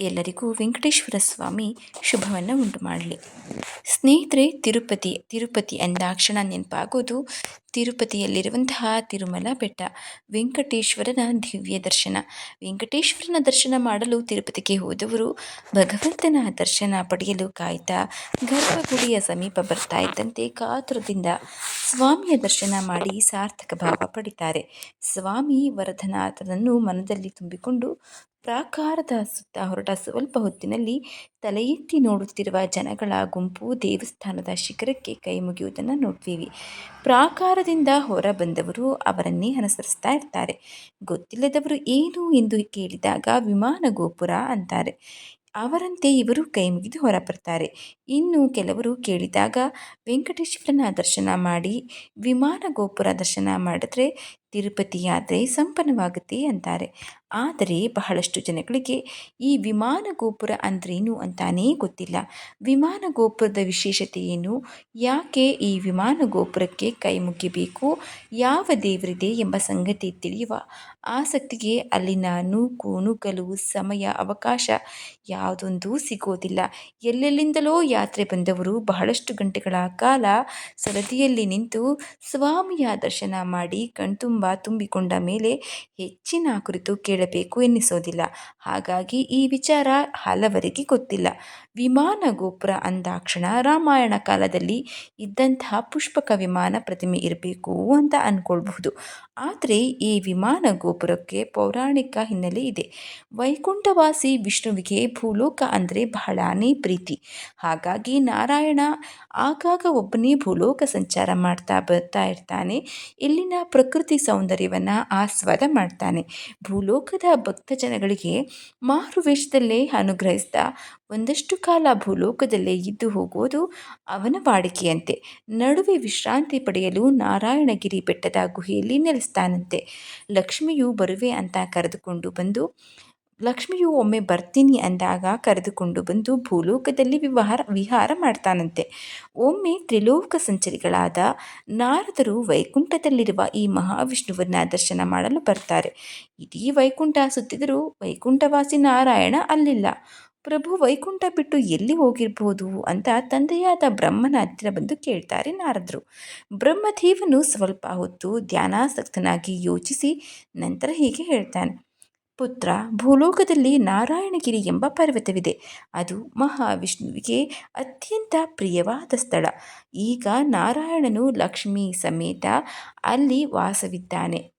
ಎಲ್ಲರಿಗೂ ವೆಂಕಟೇಶ್ವರ ಸ್ವಾಮಿ ಶುಭವನ್ನು ಉಂಟು ಮಾಡಲಿ. ಸ್ನೇಹಿತರೆ, ತಿರುಪತಿ ತಿರುಪತಿ ಅಂದಾಕ್ಷಣ ನೆನಪಾಗೋದು ತಿರುಪತಿಯಲ್ಲಿರುವಂತಹ ತಿರುಮಲ ಬೆಟ್ಟ, ವೆಂಕಟೇಶ್ವರನ ದಿವ್ಯ ದರ್ಶನ. ವೆಂಕಟೇಶ್ವರನ ದರ್ಶನ ಮಾಡಲು ತಿರುಪತಿಗೆ ಹೋದವರು ಭಗವಂತನ ದರ್ಶನ ಪಡೆಯಲು ಕಾಯ್ತಾ, ಗರ್ಭಗುಡಿಯ ಸಮೀಪ ಬರ್ತಾ ಇದ್ದಂತೆ ಕಾತುರದಿಂದ ಸ್ವಾಮಿಯ ದರ್ಶನ ಮಾಡಿ ಸಾರ್ಥಕ ಭಾವ ಪಡಿತಾರೆ. ಸ್ವಾಮಿ ವರದನಾಥನನ್ನು ಮನದಲ್ಲಿ ತುಂಬಿಕೊಂಡು ಪ್ರಾಕಾರದ ಸುತ್ತ ಹೊರಟ ಸ್ವಲ್ಪ ಹೊತ್ತಿನಲ್ಲಿ ತಲೆ ಎತ್ತಿ ನೋಡುತ್ತಿರುವ ಜನಗಳ ಗುಂಪು ದೇವಸ್ಥಾನದ ಶಿಖರಕ್ಕೆ ಕೈ ಮುಗಿಯುವುದನ್ನು ನೋಡ್ತೀವಿ. ಪ್ರಾಕಾರದಿಂದ ಹೊರ ಬಂದವರು ಅವರನ್ನೇ ಅನುಸರಿಸ್ತಾ ಇರ್ತಾರೆ. ಗೊತ್ತಿಲ್ಲದವರು ಏನು ಎಂದು ಕೇಳಿದಾಗ ವಿಮಾನ ಗೋಪುರ ಅಂತಾರೆ. ಅವರಂತೆ ಇವರು ಕೈ ಮುಗಿದು ಹೊರ ಬರ್ತಾರೆ ಇನ್ನು ಕೆಲವರು ಕೇಳಿದಾಗ ವೆಂಕಟೇಶ್ವರನ ದರ್ಶನ ಮಾಡಿ ವಿಮಾನ ಗೋಪುರ ದರ್ಶನ ಮಾಡಿದ್ರೆ ತಿರುಪತಿ ಯಾತ್ರೆ ಸಂಪನ್ನವಾಗುತ್ತೆ ಅಂತಾರೆ. ಆದರೆ ಬಹಳಷ್ಟು ಜನಗಳಿಗೆ ಈ ವಿಮಾನ ಗೋಪುರ ಅಂದ್ರೇನು ಅಂತಾನೇ ಗೊತ್ತಿಲ್ಲ. ವಿಮಾನ ಗೋಪುರದ ವಿಶೇಷತೆ ಏನು? ಯಾಕೆ ಈ ವಿಮಾನ ಗೋಪುರಕ್ಕೆ ಕೈ ಮುಗಿಬೇಕು? ಯಾವ ದೇವರಿದೆ ಎಂಬ ಸಂಗತಿ ತಿಳಿಯುವ ಆಸಕ್ತಿಗೆ ಅಲ್ಲಿನ ನೂಕು ನುಗ್ಗಲು ಸಮಯ ಅವಕಾಶ ಯಾವುದೊಂದು ಸಿಗೋದಿಲ್ಲ. ಎಲ್ಲೆಲ್ಲಿಂದಲೋ ಯಾತ್ರೆ ಬಂದವರು ಬಹಳಷ್ಟು ಗಂಟೆಗಳ ಕಾಲ ಸರದಿಯಲ್ಲಿ ನಿಂತು ಸ್ವಾಮಿಯ ದರ್ಶನ ಮಾಡಿ ಕಣ್ತುಂಬ ತುಂಬಿಕೊಂಡ ಮೇಲೆ ಹೆಚ್ಚಿನ ಕುರಿತು ಕೇಳಬೇಕು ಎನ್ನಿಸೋದಿಲ್ಲ. ಹಾಗಾಗಿ ಈ ವಿಚಾರ ಹಲವರಿಗೆ ಗೊತ್ತಿಲ್ಲ. ವಿಮಾನ ಗೋಪುರ ಅಂದಾಕ್ಷಣ ರಾಮಾಯಣ ಕಾಲದಲ್ಲಿ ಇದ್ದಂತಹ ಪುಷ್ಪಕ ವಿಮಾನ ಪ್ರತಿಮೆ ಇರಬೇಕು ಅಂತ ಅಂದ್ಕೊಳ್ಬಹುದು ಆದರೆ ಈ ವಿಮಾನ ಗೋಪುರಕ್ಕೆ ಪೌರಾಣಿಕ ಹಿನ್ನೆಲೆ ಇದೆ. ವೈಕುಂಠವಾಸಿ ವಿಷ್ಣುವಿಗೆ ಭೂಲೋಕ ಅಂದರೆ ಬಹಳನೇ ಪ್ರೀತಿ. ಹಾಗಾಗಿ ನಾರಾಯಣ ಆಗಾಗ ಒಬ್ಬನೇ ಭೂಲೋಕ ಸಂಚಾರ ಮಾಡ್ತಾ ಬರ್ತಾ ಇರ್ತಾನೆ. ಇಲ್ಲಿನ ಪ್ರಕೃತಿ ಸೌಂದರ್ಯವನ್ನು ಆಸ್ವಾದ ಮಾಡ್ತಾನೆ. ಭೂಲೋಕದ ಭಕ್ತ ಜನಗಳಿಗೆ ಮಾರು ವೇಷದಲ್ಲೇ ಅನುಗ್ರಹಿಸ್ತಾ ಒಂದಷ್ಟು ಕಾಲ ಭೂಲೋಕದಲ್ಲೇ ಇದ್ದು ಹೋಗುವುದು ಅವನ ವಾಡಿಕೆಯಂತೆ. ನಡುವೆ ವಿಶ್ರಾಂತಿ ಪಡೆಯಲು ನಾರಾಯಣಗಿರಿ ಬೆಟ್ಟದ ಗುಹೆಯಲ್ಲಿ ನೆಲೆಸ್ತಾನಂತೆ. ಲಕ್ಷ್ಮಿಯು ಬರುವೆ ಅಂತ ಕರೆದುಕೊಂಡು ಬಂದು ಲಕ್ಷ್ಮಿಯು ಒಮ್ಮೆ ಬರ್ತೀನಿ ಅಂದಾಗ ಕರೆದುಕೊಂಡು ಬಂದು ಭೂಲೋಕದಲ್ಲಿ ವಿವಾಹ, ವಿಹಾರ ಮಾಡ್ತಾನಂತೆ. ಒಮ್ಮೆ ತ್ರಿಲೋಕ ಸಂಚರಿಗಳಾದ ನಾರದರು ವೈಕುಂಠದಲ್ಲಿರುವ ಈ ಮಹಾವಿಷ್ಣುವನ್ನ ದರ್ಶನ ಮಾಡಲು ಬರ್ತಾರೆ. ಇಡೀ ವೈಕುಂಠ ಸುತ್ತಿದರೂ ವೈಕುಂಠವಾಸಿ ನಾರಾಯಣ ಅಲ್ಲಿಲ್ಲ. ಪ್ರಭು ವೈಕುಂಠ ಬಿಟ್ಟು ಎಲ್ಲಿ ಹೋಗಿರ್ಬೋದು ಅಂತ ತಂದೆಯಾದ ಬ್ರಹ್ಮನ ಹತ್ತಿರ ಬಂದು ಕೇಳ್ತಾರೆ ನಾರದರು. ಬ್ರಹ್ಮದೇವನು ಸ್ವಲ್ಪ ಹೊತ್ತು ಧ್ಯಾನಾಸಕ್ತನಾಗಿ ಯೋಚಿಸಿ ನಂತರ ಹೀಗೆ ಹೇಳ್ತಾನೆ. ಪುತ್ರ ಭೂಲೋಕದಲ್ಲಿ ನಾರಾಯಣಗಿರಿ ಎಂಬ ಪರ್ವತವಿದೆ. ಅದು ಮಹಾವಿಷ್ಣುವಿಗೆ ಅತ್ಯಂತ ಪ್ರಿಯವಾದ ಸ್ಥಳ. ಈಗ ನಾರಾಯಣನು ಲಕ್ಷ್ಮೀ ಸಮೇತ ಅಲ್ಲಿ ವಾಸವಿದ್ದಾನೆ.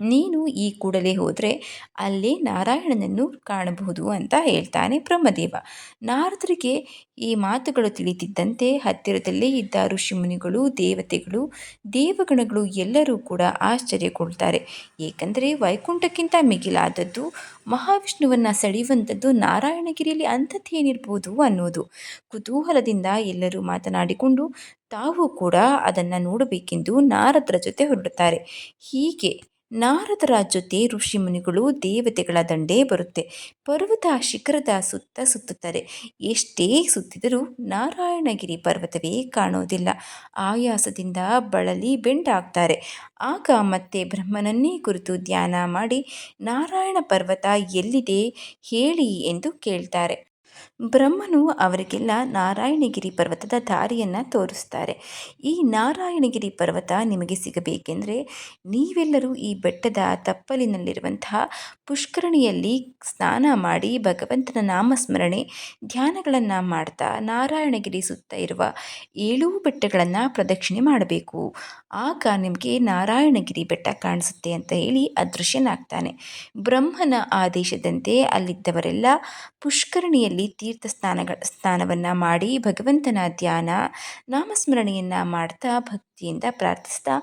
ನೀನು ಈ ಕೂಡಲೇ ಹೋದರೆ ಅಲ್ಲಿ ನಾರಾಯಣನನ್ನು ಕಾಣಬಹುದು ಅಂತ ಹೇಳ್ತಾನೆ ಬ್ರಹ್ಮದೇವ. ನಾರದರಿಗೆ ಈ ಮಾತುಗಳು ತಿಳಿದಿದ್ದಂತೆ ಹತ್ತಿರದಲ್ಲೇ ಇದ್ದ ಋಷಿಮುನಿಗಳು, ದೇವತೆಗಳು, ದೇವಗಣಗಳು ಎಲ್ಲರೂ ಕೂಡ ಆಶ್ಚರ್ಯಗೊಳ್ತಾರೆ. ಏಕೆಂದರೆ ವೈಕುಂಠಕ್ಕಿಂತ ಮಿಗಿಲಾದದ್ದು, ಮಹಾವಿಷ್ಣುವನ್ನು ಸೆಳೆಯುವಂಥದ್ದು ನಾರಾಯಣಗಿರಿಯಲ್ಲಿ ಅಂಥದ್ದೇನಿರ್ಬೋದು ಅನ್ನೋದು. ಕುತೂಹಲದಿಂದ ಎಲ್ಲರೂ ಮಾತನಾಡಿಕೊಂಡು ತಾವು ಕೂಡ ಅದನ್ನು ನೋಡಬೇಕೆಂದು ನಾರದರ ಜೊತೆ ಹೊರಡುತ್ತಾರೆ. ಹೀಗೆ ನಾರದರ ಜೊತೆ ಋಷಿಮುನಿಗಳು ದೇವತೆಗಳ ದಂಡೇ ಬರುತ್ತೆ. ಪರ್ವತ ಶಿಖರದ ಸುತ್ತ ಸುತ್ತುತ್ತಾರೆ ಎಷ್ಟೇ ಸುತ್ತಿದರೂ ನಾರಾಯಣಗಿರಿ ಪರ್ವತವೇ ಕಾಣೋದಿಲ್ಲ. ಆಯಾಸದಿಂದ ಬಳಲಿ ಬೆಂಡಾಗ್ತಾರೆ. ಆಗ ಮತ್ತೆ ಬ್ರಹ್ಮನನ್ನೇ ಕುರಿತು ಧ್ಯಾನ ಮಾಡಿ ನಾರಾಯಣ ಪರ್ವತ ಎಲ್ಲಿದೆ ಹೇಳಿ ಎಂದು ಕೇಳ್ತಾರೆ. ಬ್ರಹ್ಮನು ಅವರಿಗೆಲ್ಲ ನಾರಾಯಣಗಿರಿ ಪರ್ವತದ ದಾರಿಯನ್ನು ತೋರಿಸ್ತಾರೆ. ಈ ನಾರಾಯಣಗಿರಿ ಪರ್ವತ ನಿಮಗೆ ಸಿಗಬೇಕೆಂದರೆ ನೀವೆಲ್ಲರೂ ಈ ಬೆಟ್ಟದ ತಪ್ಪಲಿನಲ್ಲಿರುವಂತಹ ಪುಷ್ಕರಣಿಯಲ್ಲಿ ಸ್ನಾನ ಮಾಡಿ ಭಗವಂತನ ನಾಮಸ್ಮರಣೆ, ಧ್ಯಾನಗಳನ್ನು ಮಾಡ್ತಾ ನಾರಾಯಣಗಿರಿ ಸುತ್ತ ಇರುವ ಏಳು ಬೆಟ್ಟಗಳನ್ನು ಪ್ರದಕ್ಷಿಣೆ ಮಾಡಬೇಕು. ಆಗ ನಿಮಗೆ ನಾರಾಯಣಗಿರಿ ಬೆಟ್ಟ ಕಾಣಿಸುತ್ತೆ ಅಂತ ಹೇಳಿ ಅದೃಶ್ಯನಾಗ್ತಾನೆ. ಬ್ರಹ್ಮನ ಆದೇಶದಂತೆ ಅಲ್ಲಿದ್ದವರೆಲ್ಲ ಪುಷ್ಕರಣಿಯಲ್ಲಿ ತೀರ್ಥ ಸ್ನಾನಗಳ ಸ್ನಾನವನ್ನು ಮಾಡಿ ಭಗವಂತನ ಧ್ಯಾನ ನಾಮಸ್ಮರಣೆಯನ್ನು ಮಾಡ್ತಾ ಭಕ್ತಿಯಿಂದ ಪ್ರಾರ್ಥಿಸ್ತಾ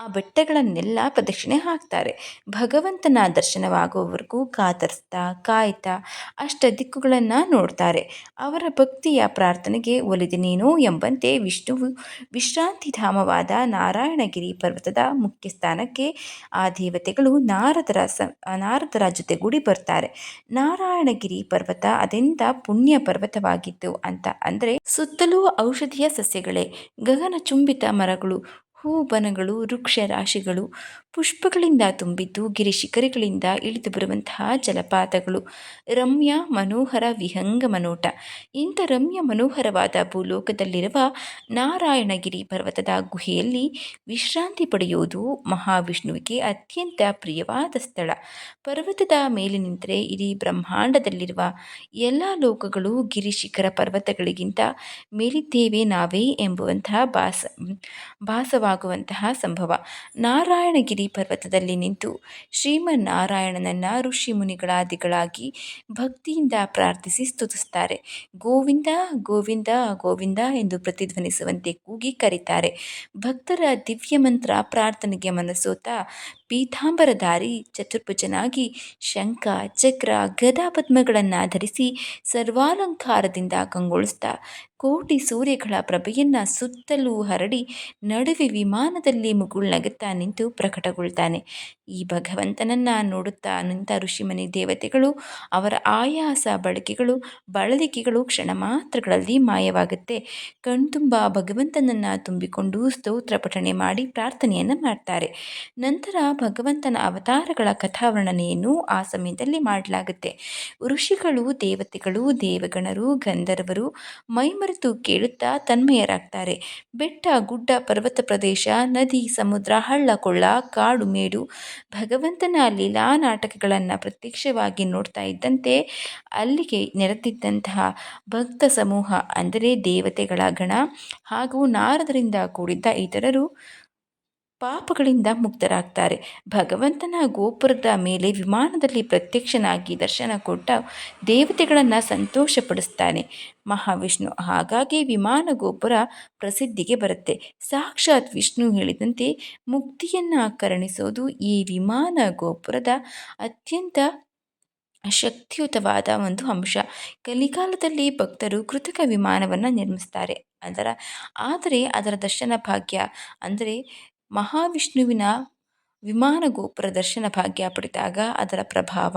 ಆ ಬೆಟ್ಟಗಳನ್ನೆಲ್ಲ ಪ್ರದಕ್ಷಿಣೆ ಹಾಕ್ತಾರೆ. ಭಗವಂತನ ದರ್ಶನವಾಗುವವರೆಗೂ ಕಾತರಿಸ್ತಾ, ಕಾಯ್ತಾ ಅಷ್ಟ ದಿಕ್ಕುಗಳನ್ನು ನೋಡ್ತಾರೆ. ಅವರ ಭಕ್ತಿಯ ಪ್ರಾರ್ಥನೆಗೆ ಒಲಿದಿನೇನೋ ಎಂಬಂತೆ ವಿಷ್ಣುವು ವಿಶ್ರಾಂತಿ ಧಾಮವಾದ ನಾರಾಯಣಗಿರಿ ಪರ್ವತದ ಮುಖ್ಯ ಸ್ಥಾನಕ್ಕೆ ಆ ದೇವತೆಗಳು ನಾರದರ ಸ ನಾರದರ ಜೊತೆಗೂಡಿ ಬರ್ತಾರೆ. ನಾರಾಯಣಗಿರಿ ಪರ್ವತ ಅದೆಂತ ಪುಣ್ಯ ಪರ್ವತವಾಗಿತ್ತು ಅಂತ ಅಂದರೆ ಸುತ್ತಲೂ ಔಷಧೀಯ ಸಸ್ಯಗಳೇ, ಗಗನ ಚುಂಬಿತ ಮರಗಳು ಹೂಬನಗಳು ವೃಕ್ಷ ರಾಶಿಗಳು ಪುಷ್ಪಗಳಿಂದ ತುಂಬಿದ್ದು ಗಿರಿಶಿಖರಗಳಿಂದ ಇಳಿದು ಬರುವಂತಹ ಜಲಪಾತಗಳು. ರಮ್ಯ ಮನೋಹರ ವಿಹಂಗ ಮನೋಟ ಇಂಥ ರಮ್ಯ ಮನೋಹರವಾದ ಭೂಲೋಕದಲ್ಲಿರುವ ನಾರಾಯಣಗಿರಿ ಪರ್ವತದ ಗುಹೆಯಲ್ಲಿ ವಿಶ್ರಾಂತಿ ಪಡೆಯುವುದು ಮಹಾವಿಷ್ಣುವಿಗೆ ಅತ್ಯಂತ ಪ್ರಿಯವಾದ ಸ್ಥಳ. ಪರ್ವತದ ಮೇಲೆ ನಿಂತರೆ ಇಡೀ ಬ್ರಹ್ಮಾಂಡದಲ್ಲಿರುವ ಎಲ್ಲ ಲೋಕಗಳು ಗಿರಿಶಿಖರ ಪರ್ವತಗಳಿಗಿಂತ ಮೇಲಿದ್ದೇವೆ ನಾವೇ ಎಂಬುವಂತಹ ಭಾಸ ಭಾಸವಾಗುವಂತಹ ಸಂಭವ. ನಾರಾಯಣಗಿರಿ ಪರ್ವತದಲ್ಲಿ ನಿಂತು ಶ್ರೀಮನ್ನಾರಾಯಣನನ್ನ ಋಷಿ ಮುನಿಗಳಾದಿಗಳಾಗಿ ಭಕ್ತಿಯಿಂದ ಪ್ರಾರ್ಥಿಸಿ ಸ್ತುತಿಸ್ತಾರೆ. ಗೋವಿಂದ ಗೋವಿಂದ ಗೋವಿಂದ ಎಂದು ಪ್ರತಿಧ್ವನಿಸುವಂತೆ ಕೂಗಿ ಕರೀತಾರೆ. ಭಕ್ತರ ದಿವ್ಯ ಮಂತ್ರ ಪ್ರಾರ್ಥನೆಗೆ ಮನಸೋತ ಪೀತಾಂಬರಧಾರಿ ಚತುರ್ಭುಜನಾಗಿ ಶಂಖ, ಚಕ್ರ, ಗದಾ ಪದ್ಮಗಳನ್ನು ಧರಿಸಿ ಸರ್ವಾಲಂಕಾರದಿಂದ ಕಂಗೊಳಿಸ್ತಾ ಕೋಟಿ ಸೂರ್ಯಗಳ ಪ್ರಭೆಯನ್ನು ಸುತ್ತಲೂ ಹರಡಿ ನಡುವೆ ವಿಮಾನದಲ್ಲಿ ಮುಗುಳ್ನಗುತ್ತಾ ನಿಂತು ಪ್ರಕಟಗೊಳ್ತಾನೆ. ಈ ಭಗವಂತನನ್ನು ನೋಡುತ್ತಾ ನಿಂತ ಋಷಿಮನಿ ದೇವತೆಗಳು, ಅವರ ಆಯಾಸ ಬಳಕೆಗಳು ಬಳಲಿಕೆಗಳು ಕ್ಷಣ ಮಾತ್ರಗಳಲ್ಲಿ ಮಾಯವಾಗುತ್ತೆ. ಕಣ್ತುಂಬ ಭಗವಂತನನ್ನು ತುಂಬಿಕೊಂಡು ಸ್ತೋತ್ರ ಪಠಣೆ ಮಾಡಿ ಪ್ರಾರ್ಥನೆಯನ್ನು ಮಾಡ್ತಾರೆ. ನಂತರ ಭಗವಂತನ ಅವತಾರಗಳ ಕಥಾವರ್ಣನೆಯನ್ನು ಆ ಸಮಯದಲ್ಲಿ ಮಾಡಲಾಗುತ್ತೆ. ಋಷಿಗಳು, ದೇವತೆಗಳು, ದೇವಗಣರು, ಗಂಧರ್ವರು ಮೈಮರೆತು ಕೇಳುತ್ತಾ ತನ್ಮಯರಾಗ್ತಾರೆ. ಬೆಟ್ಟ, ಗುಡ್ಡ, ಪರ್ವತ ಪ್ರದೇಶ, ನದಿ, ಸಮುದ್ರ, ಹಳ್ಳ, ಕೊಳ್ಳ, ಕಾಡು, ಮೇಡು, ಭಗವಂತನ ಲೀಲಾ ನಾಟಕಗಳನ್ನು ಪ್ರತ್ಯಕ್ಷವಾಗಿ ನೋಡ್ತಾ ಇದ್ದಂತೆ ಅಲ್ಲಿಗೆ ನೆರೆದಿದ್ದಂತಹ ಭಕ್ತ ಸಮೂಹ, ಅಂದರೆ ದೇವತೆಗಳ ಗಣ, ಹಾಗೂ ನಾರದರಿಂದ ಕೂಡಿದ್ದ ಇತರರು ಪಾಪಗಳಿಂದ ಮುಕ್ತರಾಗ್ತಾರೆ. ಭಗವಂತನ ಗೋಪುರದ ಮೇಲೆ ವಿಮಾನದಲ್ಲಿ ಪ್ರತ್ಯಕ್ಷನಾಗಿ ದರ್ಶನ ಕೊಟ್ಟ ದೇವತೆಗಳನ್ನು ಸಂತೋಷಪಡಿಸ್ತಾನೆ. ಮಹಾವಿಷ್ಣು ಹಾಗಾಗಿ ವಿಮಾನ ಗೋಪುರ ಪ್ರಸಿದ್ಧಿಗೆ ಬರುತ್ತೆ. ಸಾಕ್ಷಾತ್ ವಿಷ್ಣು ಹೇಳಿದಂತೆ ಮುಕ್ತಿಯನ್ನು ಕರುಣಿಸೋದು ಈ ವಿಮಾನ ಗೋಪುರದ ಅತ್ಯಂತ ಶಕ್ತಿಯುತವಾದ ಒಂದು ಅಂಶ. ಕಲಿಕಾಲದಲ್ಲಿ ಭಕ್ತರು ಕೃತಕ ವಿಮಾನವನ್ನು ನಿರ್ಮಿಸ್ತಾರೆ. ಅದರ, ಆದರೆ ಅದರ ದರ್ಶನ ಭಾಗ್ಯ, ಅಂದರೆ ಮಹಾವಿಷ್ಣುವಿನ ವಿಮಾನ ಗೋಪುರ ದರ್ಶನ ಭಾಗ್ಯ ಪಡೆದಾಗ ಅದರ ಪ್ರಭಾವ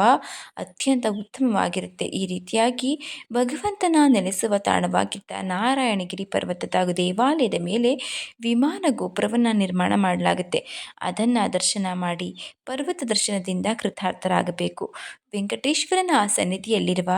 ಅತ್ಯಂತ ಉತ್ತಮವಾಗಿರುತ್ತೆ. ಈ ರೀತಿಯಾಗಿ ಭಗವಂತನ ನೆಲೆಸುವ ತಾಣವಾಗಿದ್ದ ನಾರಾಯಣಗಿರಿ ಪರ್ವತದ ದೇವಾಲಯದ ಮೇಲೆ ವಿಮಾನ ಗೋಪುರವನ್ನು ನಿರ್ಮಾಣ ಮಾಡಲಾಗುತ್ತೆ. ಅದನ್ನು ದರ್ಶನ ಮಾಡಿ ಪರ್ವತ ದರ್ಶನದಿಂದ ಕೃತಾರ್ಥರಾಗಬೇಕು. ವೆಂಕಟೇಶ್ವರನ ಸನ್ನಿಧಿಯಲ್ಲಿರುವ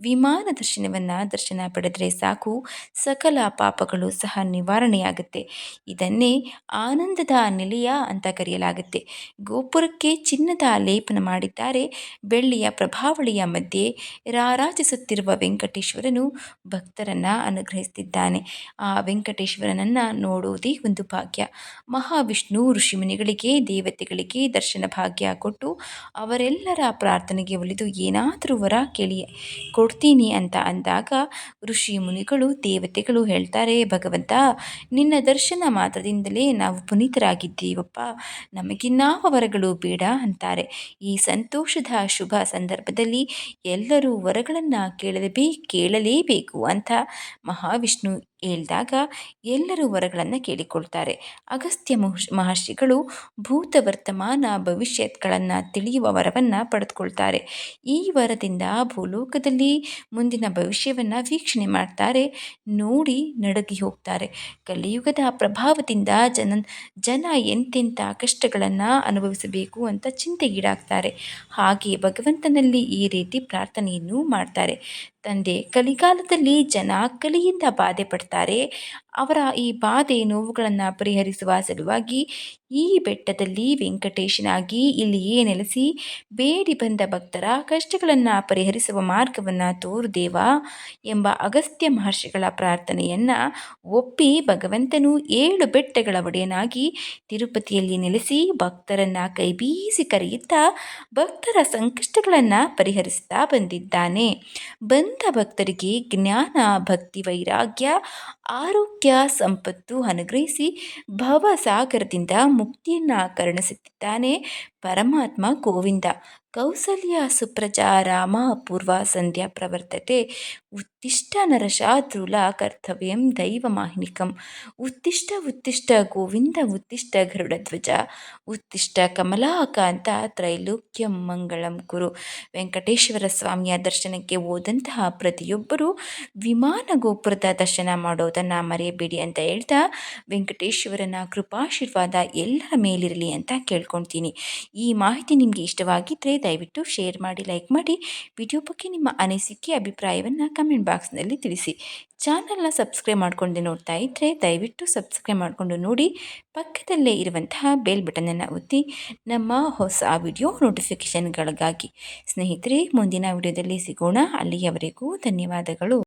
ವಿಮಾನ ದರ್ಶನವನ್ನು ದರ್ಶನ ಪಡೆದರೆ ಸಾಕು. ಸಕಲ ಪಾಪಗಳು ಸಹ ನಿವಾರಣೆಯಾಗುತ್ತೆ. ಇದನ್ನೇ ಆನಂದದ ನಿಲಯ ಅಂತ ಕರೆಯಲಾಗುತ್ತೆ. ಗೋಪುರಕ್ಕೆ ಚಿನ್ನದ ಲೇಪನ ಮಾಡಿದ್ದಾರೆ. ಬೆಳ್ಳಿಯ ಪ್ರಭಾವಳಿಯ ಮಧ್ಯೆ ರಾರಾಜಿಸುತ್ತಿರುವ ವೆಂಕಟೇಶ್ವರನು ಭಕ್ತರನ್ನು ಅನುಗ್ರಹಿಸುತ್ತಿದ್ದಾನೆ ಆ ವೆಂಕಟೇಶ್ವರನನ್ನು ನೋಡುವುದೇ ಒಂದು ಭಾಗ್ಯ. ಮಹಾವಿಷ್ಣು ಋಷಿಮುನಿಗಳಿಗೆ, ದೇವತೆಗಳಿಗೆ ದರ್ಶನ ಭಾಗ್ಯ ಕೊಟ್ಟು ಅವರೆಲ್ಲರ ಪ್ರಾರ್ಥನೆಗೆ ಒಲಿದು ಏನಾದರೂ ವರ ಕೇಳಿ ಕೊಡ್ತೀನಿ ಅಂತ ಅಂದಾಗ ಋಷಿ ಮುನಿಗಳು ದೇವತೆಗಳು ಹೇಳ್ತಾರೆ, ಭಗವಂತ, ನಿನ್ನ ದರ್ಶನ ಮಾತ್ರದಿಂದಲೇ ನಾವು ಪುನೀತರಾಗಿದ್ದೀವಪ್ಪ ನಮಗಿನ್ನಾವ ವರಗಳು ಬೇಡ ಅಂತಾರೆ. ಈ ಸಂತೋಷದ ಶುಭ ಸಂದರ್ಭದಲ್ಲಿ ಎಲ್ಲರೂ ವರಗಳನ್ನು ಕೇಳಲೇಬೇಕು ಕೇಳಲೇಬೇಕು ಅಂತ ಮಹಾವಿಷ್ಣು ಹೇಳಿದಾಗ ಎಲ್ಲರೂ ವರಗಳನ್ನು ಕೇಳಿಕೊಳ್ತಾರೆ. ಅಗಸ್ತ್ಯ ಮಹರ್ಷಿಗಳು ಭೂತ ವರ್ತಮಾನ ಭವಿಷ್ಯತ್ಗಳನ್ನು ತಿಳಿಯುವ ವರವನ್ನು ಪಡೆದುಕೊಳ್ತಾರೆ. ಈ ವರದಿಂದ ಭೂಲೋಕದಲ್ಲಿ ಮುಂದಿನ ಭವಿಷ್ಯವನ್ನು ವೀಕ್ಷಣೆ ಮಾಡ್ತಾರೆ, ನೋಡಿ ನಡಗಿ ಹೋಗ್ತಾರೆ. ಕಲಿಯುಗದ ಪ್ರಭಾವದಿಂದ ಜನ ಜನ ಎಂತೆಂಥ ಕಷ್ಟಗಳನ್ನು ಅನುಭವಿಸಬೇಕು ಅಂತ ಚಿಂತೆಗೀಡಾಗ್ತಾರೆ. ಹಾಗೆ ಭಗವಂತನಲ್ಲಿ ಈ ರೀತಿ ಪ್ರಾರ್ಥನೆಯನ್ನು ಮಾಡ್ತಾರೆ. ತಂದೆ, ಕಲಿಗಾಲದಲ್ಲಿ ಜನ ಕಲಿಯಿಂದ ಬಾಧೆ ಪಡ್ತಾರೆ ಮಾಡ್ತಾರೆ ಅವರ ಈ ಬಾಧೆ ನೋವುಗಳನ್ನು ಪರಿಹರಿಸುವ ಸಲುವಾಗಿ ಈ ಬೆಟ್ಟದಲ್ಲಿ ವೆಂಕಟೇಶನಾಗಿ ಇಲ್ಲಿಯೇ ನೆಲೆಸಿ ಬೇಡಿ ಬಂದ ಭಕ್ತರ ಕಷ್ಟಗಳನ್ನು ಪರಿಹರಿಸುವ ಮಾರ್ಗವನ್ನು ತೋರು ದೇವ ಎಂಬ ಅಗಸ್ತ್ಯ ಮಹರ್ಷಿಗಳ ಪ್ರಾರ್ಥನೆಯನ್ನು ಒಪ್ಪಿ ಭಗವಂತನು ಏಳು ಬೆಟ್ಟಗಳ ಒಡೆಯನಾಗಿ ತಿರುಪತಿಯಲ್ಲಿ ನೆಲೆಸಿ ಭಕ್ತರನ್ನು ಕೈಬೀಸಿ ಕರೆಯುತ್ತಾ ಭಕ್ತರ ಸಂಕಷ್ಟಗಳನ್ನು ಪರಿಹರಿಸುತ್ತಾ ಬಂದಿದ್ದಾನೆ. ಬಂದ ಭಕ್ತರಿಗೆ ಜ್ಞಾನ, ಭಕ್ತಿ, ವೈರಾಗ್ಯ, ಆರೋಗ್ಯ ಸಂಪತ್ತು ಅನುಗ್ರಹಿಸಿ ಭವಸಾಗರದಿಂದ ಮುಕ್ತಿಯನ್ನು ಕರುಣಿಸುತ್ತಿದ್ದಾನೆ ಪರಮಾತ್ಮ ಗೋವಿಂದ. ಕೌಸಲ್ಯ ಸುಪ್ರಜಾ ರಾಮ ಪೂರ್ವ ಸಂಧ್ಯಾ ಪ್ರವರ್ತತೆ. ಉತ್ತಿಷ್ಟ ನರಶಾರ್ದೂಲ ಕರ್ತವ್ಯಂ ದೈವಮಾಹ್ನಿಕಂ ಉತ್ತಿಷ್ಟ ಉತ್ತಿಷ್ಟ ಗೋವಿಂದ ಉತ್ತಿಷ್ಟ ಗರುಡಧ್ವಜ ಉತ್ತಿಷ್ಟ ಕಮಲಾಕಾಂತ ತ್ರೈಲೋಕ್ಯಂ ಮಂಗಳಂ ಕುರು. ವೆಂಕಟೇಶ್ವರ ಸ್ವಾಮಿಯ ದರ್ಶನಕ್ಕೆ ಹೋದಂತಹ ಪ್ರತಿಯೊಬ್ಬರೂ ವಿಮಾನ ಗೋಪುರದ ದರ್ಶನ ಮಾಡೋದನ್ನು ಮರೆಯಬೇಡಿ ಅಂತ ಹೇಳ್ತಾ ವೆಂಕಟೇಶ್ವರನ ಕೃಪಾಶೀರ್ವಾದ ಎಲ್ಲರ ಮೇಲಿರಲಿ ಅಂತ ಕೇಳ್ಕೊಳ್ತೀನಿ. ಈ ಮಾಹಿತಿ ನಿಮಗೆ ಇಷ್ಟವಾಗಿದ್ದರೆ ದಯವಿಟ್ಟು ಶೇರ್ ಮಾಡಿ, ಲೈಕ್ ಮಾಡಿ. ವಿಡಿಯೋ ಬಗ್ಗೆ ನಿಮ್ಮ ಅನಿಸಿಕೆ, ಅಭಿಪ್ರಾಯವನ್ನು ಕಮೆಂಟ್ ಬಾಕ್ಸ್ನಲ್ಲಿ ತಿಳಿಸಿ. ಚಾನಲ್ನ ಸಬ್ಸ್ಕ್ರೈಬ್ ಮಾಡ್ಕೊಂಡು ನೋಡ್ತಾ ಇದ್ದರೆ ದಯವಿಟ್ಟು ಸಬ್ಸ್ಕ್ರೈಬ್ ಮಾಡಿಕೊಂಡು ನೋಡಿ. ಪಕ್ಕದಲ್ಲೇ ಇರುವಂತಹ ಬೆಲ್ ಬಟನನ್ನು ಒತ್ತಿ. ನಮ್ಮ ಹೊಸ ವಿಡಿಯೋ ನೋಟಿಫಿಕೇಷನ್ಗಳಿಗಾಗಿ ಸ್ನೇಹಿತರೆ, ಮುಂದಿನ ವಿಡಿಯೋದಲ್ಲಿ ಸಿಗೋಣ. ಅಲ್ಲಿಯವರೆಗೂ ಧನ್ಯವಾದಗಳು.